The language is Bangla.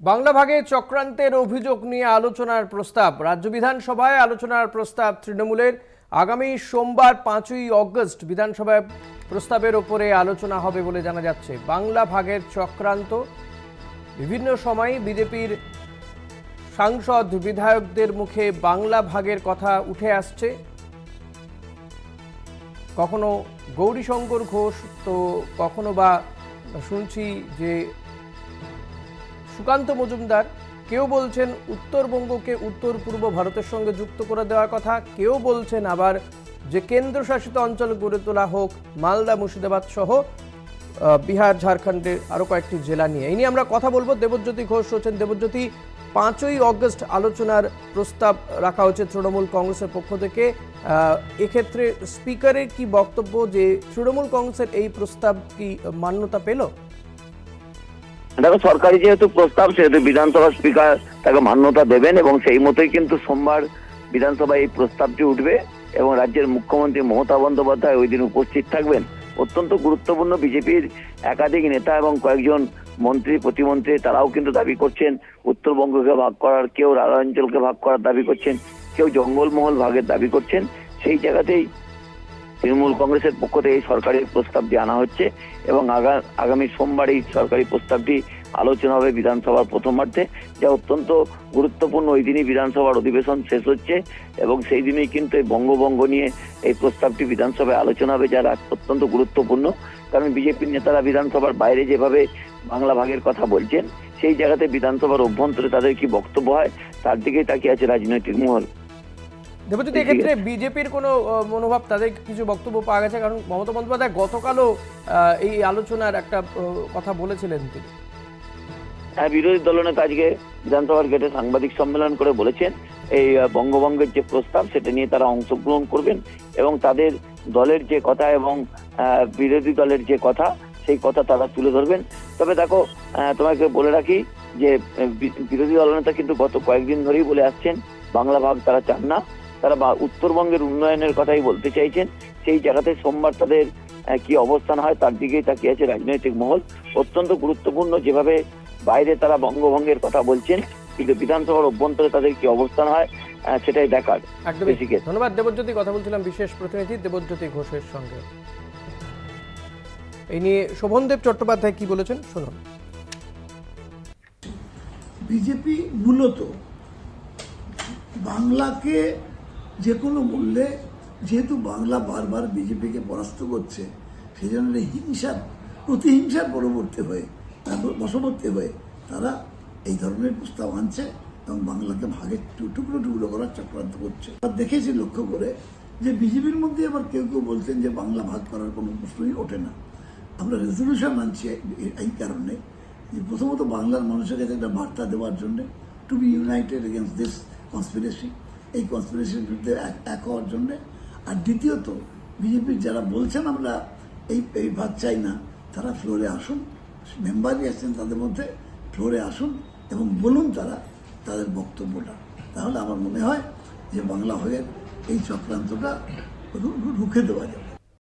বাংলা ভাগে চক্রান্তের অভিযোগ নিয়ে আলোচনার প্রস্তাব। রাজ্য বিধানসভায় আলোচনার প্রস্তাব তৃণমূলের। আগামী সোমবার পাঁচই অগস্ট বিধানসভায় প্রস্তাবের ওপরে আলোচনা হবে বলে জানা যাচ্ছে। বাংলা ভাগের চক্রান্ত। বিভিন্ন সময় বিজেপির সাংসদ, বিধায়কদের মুখে বাংলা ভাগের কথা উঠে আসছে। কখনো গৌরীশঙ্কর ঘোষ, তো কখনো বা শুনছি যে সুকান্ত মজুমদার, কেউ বলছেন উত্তরবঙ্গকে উত্তর পূর্ব ভারতের সঙ্গে যুক্ত করে দেওয়ার কথা, কেউ বলছেন আবার যে কেন্দ্রশাসিত অঞ্চল গড়ে তোলা হোক, মালদা, মুর্শিদাবাদ সহ বিহার, ঝাড়খণ্ডের আরও কয়েকটি জেলা নিয়ে। এই নিয়ে আমরা কথা বলব। দেবজ্যোতি ঘোষ হচ্ছেন দেবজ্যোতি, পাঁচই অগস্ট আলোচনার প্রস্তাব রাখা হচ্ছে তৃণমূল কংগ্রেসের পক্ষ থেকে। এক্ষেত্রে স্পিকারের কি বক্তব্য যে তৃণমূল কংগ্রেসের এই প্রস্তাব কি মান্যতা পেল? দেখো, সরকারি যেহেতু প্রস্তাব, সেহেতু বিধানসভা স্পিকার তাকে মান্যতা দেবেন এবং সেই মতোই কিন্তু সোমবার বিধানসভায় এই প্রস্তাবটি উঠবে এবং রাজ্যের মুখ্যমন্ত্রী মমতা বন্দ্যোপাধ্যায় ওই দিন উপস্থিত থাকবেন। অত্যন্ত গুরুত্বপূর্ণ বিজেপির একাধিক নেতা এবং কয়েকজন মন্ত্রী, প্রতিমন্ত্রী তারাও কিন্তু দাবি করছেন। উত্তরবঙ্গকে ভাগ করার, কেউ রাজ্যাঞ্চলকে ভাগ করার দাবি করছেন, কেউ জঙ্গলমহল ভাগের দাবি করছেন। সেই জায়গাতেই তৃণমূল কংগ্রেসের পক্ষ থেকে এই সরকারি প্রস্তাবটি আনা হচ্ছে এবং আগা- আগামী সোমবার এই সরকারি প্রস্তাবটি আলোচনা হবে বিধানসভার প্রথমার্ধে, যা অত্যন্ত গুরুত্বপূর্ণ। ওই দিনই বিধানসভার অধিবেশন শেষ হচ্ছে এবং সেই দিনেই কিন্তু এই বঙ্গভঙ্গ নিয়ে এই প্রস্তাবটি বিধানসভায় আলোচনা হবে যারা অত্যন্ত গুরুত্বপূর্ণ। কারণ বিজেপির নেতারা বিধানসভার বাইরে যেভাবে বাংলা ভাগের কথা বলছেন, সেই জায়গাতে বিধানসভার অভ্যন্তরে তাদের কি বক্তব্য হয়, তার দিকেই তাকিয়ে আছে রাজনৈতিক মহল। দেবজ্যোতি এক্ষেত্রে বিজেপির কোনো মনোভাব তাদের কিছু বক্তব্য পাওয়া গেছে কারণ মমতা বন্দ্যোপাধ্যায় গতকালও এই আলোচনার একটা কথা বলেছিলেন তিনি। হ্যাঁ বিরোধী দলনেতা আজকে বিধানসভার গেটে সাংবাদিক সম্মেলন করে বলেছেন এই বঙ্গভঙ্গের যে প্রস্তাব সেটা নিয়ে তারা অংশগ্রহণ করবেন এবং তাদের দলের যে কথা এবং বিরোধী দলের যে কথা সেই কথা তারা তুলে ধরবেন। তবে দেখো তোমাকে বলে রাখি যে বিরোধী দলনেতা কিন্তু গত কয়েকদিন ধরেই বলে আসছেন বাংলা ভাগ তারা চান না। তারা বা- উত্তরবঙ্গের উন্নয়নের কথাই বলতে চাইছেন। সেই জায়গাতে সোমবার তাদের কি অবস্থান হয় তার দিকেই তাকিয়ে আছে রাজনৈতিক মহল। অত্যন্ত গুরুত্বপূর্ণ যেভাবে বাইরে তারা বঙ্গভঙ্গের কথা বলছেন কিন্তু বিধানসভার অভ্যন্তরে তাদের কি অবস্থান হয় সেটাই দেখার একদমই। ধন্যবাদ। দেবজ্যোতি কথা বলছিলাম বিশেষ প্রতিনিধি দেবজ্যোতি ঘোষের সঙ্গে। এই নিয়ে শোভনদেব চট্টোপাধ্যায় কি বলেছেন শুনুন। বিজেপি মূলত বাংলাকে যে কোনো মূল্যে, যেহেতু বাংলা বারবার বিজেপিকে পরাস্ত করছে সেই জন্য হিংসার, প্রতিহিংসার পরবর্তী হয়ে, তারপর বশবর্তী হয়ে তারা এই ধরনের প্রস্তাব আনছে এবং বাংলাকে ভাগে টুকরো টুকরো করার চক্রান্ত করছে। আর দেখেছি লক্ষ্য করে যে বিজেপির মধ্যে আবার কেউ কেউ বলছেন যে বাংলা ভাগ করার কোনো প্রশ্নই ওঠে না। আমরা রেজলিউশন আনছি এই কারণে যে প্রথমত বাংলার মানুষের কাছে একটা বার্তা দেওয়ার জন্যে to be united against this conspiracy এই কনস্পিরেশন বিরুদ্ধে এক- হওয়ার জন্যে। আর দ্বিতীয়ত বিজেপির যারা বলছেন আমরা এই এই ভাত চাই না, তারা ফ্লোরে আসুন। মেম্বারই আছেন তাদের মধ্যে, ফ্লোরে আসুন এবং বলুন তারা তাদের বক্তব্যটা। তাহলে আমার মনে হয় যে বাংলা হয়ে এই চক্রান্তটা রুখে দেওয়া যাবে।